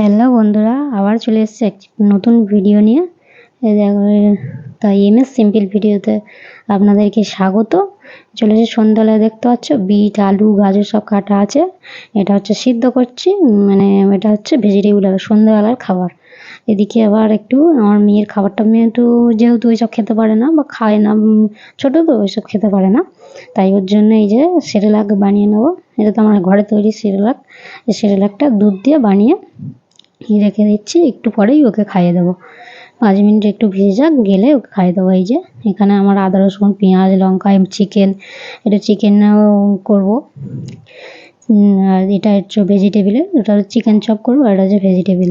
Hello বন্ধুরা, আবার চলে এসেছি এক নতুন ভিডিও নিয়ে। তাই এম এস সিম্পল ভিডিওতে আপনাদেরকে স্বাগত। চলে এসে সন্ধ্যাবেলায়, দেখতে পাচ্ছ? বিট, আলু, গাজর সব কাটা আছে। এটা হচ্ছে সিদ্ধ করছি মানে এটা হচ্ছে ভেজিটেবল সন্ধ্যাবেলার খাবার। এদিকে আবার একটু আমার মেয়ের খাবারটা, মেয়ে একটু যেহেতু ওইসব খেতে পারে না বা খায় না ছোটো তো ওইসব খেতে পারে না। তাই ওর জন্য এই যে সেরেলাক বানিয়ে নেব। এটা তো আমার ঘরে তৈরি সেরেলাক। এই সেরেলাকটা দুধ দিয়ে বানিয়ে রেখে দিচ্ছি, একটু পরেই ওকে খাইয়ে দেবো। পাঁচ মিনিট একটু ভেজে যাক গেলে ওকে খাইয়ে দেবো। এই যে, এখানে আমার আদা, রসুন, পেঁয়াজ, লঙ্কা চিকেন, এটা চিকেনও করব। আর এটা হচ্ছে ভেজিটেবিলের ওটা চিকেন চপ করব, আর এটা হচ্ছে ভেজিটেবিল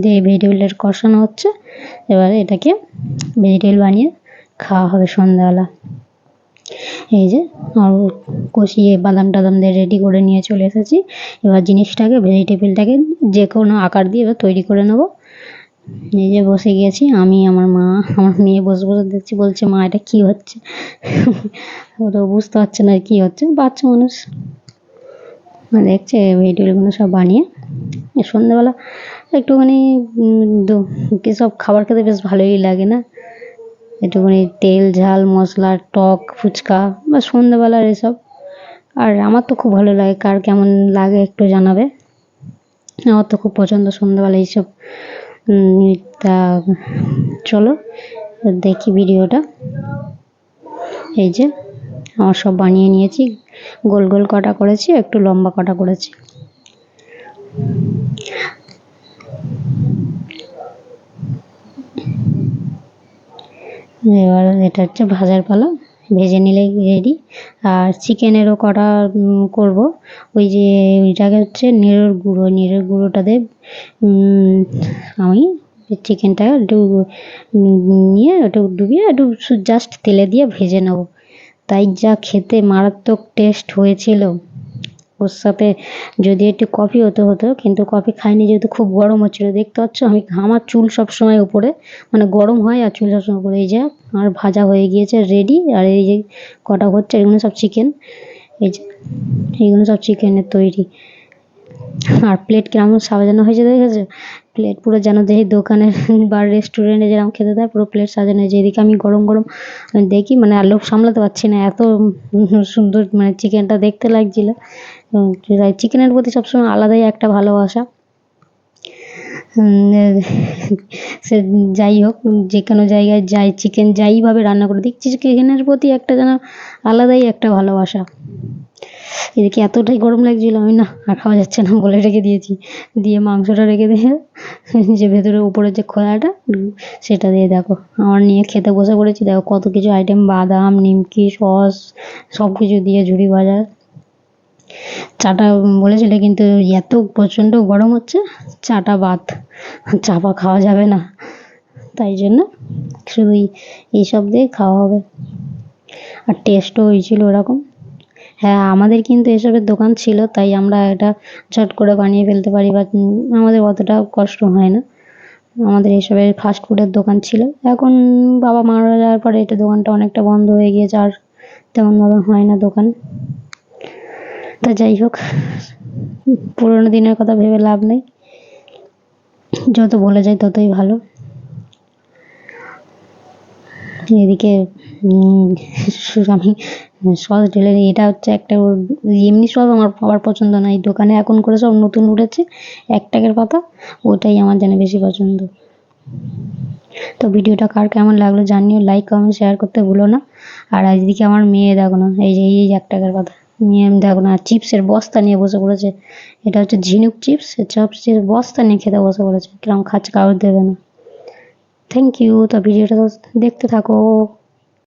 দিয়ে এই ভেজিটেবিলের কষানো হচ্ছে, এবারে এটাকে ভেজিটেবিল বানিয়ে খাওয়া হবে সন্ধ্যাবেলা। এই যে, আর কষিয়ে বাদাম টাদাম দিয়ে রেডি করে নিয়ে চলে এসেছি। এবার জিনিসটাকে ভেজিটেবিলটাকে যে কোনো আকার দিয়ে এবার তৈরি করে নেব। এই যে বসে গিয়েছি, আমি, আমার মা, আমার মেয়ে বসে বসে দেখছি, বলছে, মা, এটা কী হচ্ছে? ও তো বুঝতে পারছে না কী হচ্ছে, বাচ্চা মানুষ। মানে দেখছে ভেজিটেবিলগুলো সব বানিয়ে, সন্ধ্যেবেলা একটুখানি সব খাবার খেতে বেশ ভালোই লাগে না? একটুখানি তেল, ঝাল, মশলা, টক, ফুচকা বা সন্ধ্যেবেলার এসব। আর আমার তো খুব ভালো লাগে, কার কেমন লাগে একটু জানাবে। আমার তো খুব পছন্দ সন্ধ্যেবেলা এইসব। তা, চলো, দেখি ভিডিওটা। এই যে, আমার সব বানিয়ে নিয়েছি। গোল গোল কটা করেছি, একটু লম্বা কটা করেছি। এবার এটা হচ্ছে ভাজার পালা। ভেজে নিলেই রেডি আর চিকেনেরও কটা করব। ওই যে ওইটাকে হচ্ছে নেড়োর গুঁড়ো। নেড়োর গুঁড়োটাতে আমি চিকেনটা একটু নিয়ে একটু ডুবিয়ে একটু জাস্ট তেলে দিয়ে ভেজে নেব। তাই যা খেতে মারাত্মক টেস্ট হয়েছিল। ওর সাথে যদি একটু কফি হতে, হতো। কিন্তু কফি খাইনি যেহেতু খুব গরম হচ্ছিল, দেখতে পাচ্ছ? আমি, আমার চুল সব সময় উপরে মানে গরম হয় আর চুল সবসময় উপরে। এই যে, আমার ভাজা হয়ে গিয়েছে রেডি আর এই যে, কটা হচ্ছে, এগুলো সব চিকেন এই যে এইগুলো সব চিকেনের তৈরি। আর প্লেট কেমন সাজানো হয়েছে, দেখেছ? প্লেট পুরো যেন যেই দোকানের বা রেস্টুরেন্টে যেরকম খেতে দেয়, পুরো প্লেট সাজানো হয়েছে। এদিকে আমি গরম গরম দেখি মানে আর লোভ সামলাতে পারছি না, এত সুন্দর মানে চিকেনটা দেখতে লাগছিল। চিকেনের প্রতি সবসময় আলাদাই একটা ভালোবাসা। সে যাই হোক, যে কোনো জায়গায় যাই চিকেন যাইভাবে রান্না করে দেখছি চিকেনের প্রতি একটা যেন আলাদাই একটা ভালোবাসা। এদিকে এতটাই গরম লাগছিল, আমি না, আর খাওয়া যাচ্ছে না বলে রেখে দিয়েছি। দিয়ে মাংসটা রেখে দিয়ে যে ভেতরে উপরে যে খোলাটা সেটা দিয়ে দেখো। আমার নিয়ে খেতে বসে পড়েছি, দেখো কত কিছু আইটেম বাদাম, নিমকি, সস সব কিছু দিয়ে ঝুড়ি ভাজা চাটা বলেছিল কিন্তু এত প্রচণ্ড গরম হচ্ছে, চাটা বাদ, চাপা খাওয়া যাবে না। তাই জন্য শুধু এইসব দিয়ে খাওয়া হবে। আর টেস্টও হয়েছিল ওরকম। হ্যাঁ আমাদের কিন্তু এসবের দোকান ছিল, তাই আমরা এটা ঝট করে বানিয়ে ফেলতে পারি বা আমাদের অতটা কষ্ট হয় না। আমাদের এসবের ফাস্ট ফুডের দোকান ছিল। এখন বাবা মারা যাওয়ার পরে এটা দোকানটা অনেকটা বন্ধ হয়ে গিয়েছে, আর তেমনভাবে হয় না দোকান। তা যাই হোক, পুরোনো দিনের কথা ভেবে লাভ নেই। যত বলে যায় ততই ভালো। এদিকে আমি সস ঢেলে নিই। এটা হচ্ছে একটা এমনি সব আমার আবার পছন্দ না। এই দোকানে এখন করে সব নতুন উঠেছে, এক টাকার পাতা, ওটাই আমার যেন বেশি পছন্দ। তো ভিডিওটা কার কেমন লাগল জানিও লাইক কমেন্ট শেয়ার করতে ভুলো না। আর এদিকে আমার মেয়ে দেখো না, এই যে, এই এক টাকার পাতা। আমি দেখো না, চিপসের বস্তা নিয়ে বসে পড়েছে। এটা হচ্ছে ঝিনুক চিপস চিপসের বস্তা নিয়ে খেতে বসে পড়েছে। কিরম খাচ্ছে, কারোর দেবে না। থ্যাংক ইউ তো ভিডিওটা দেখতে থাকো।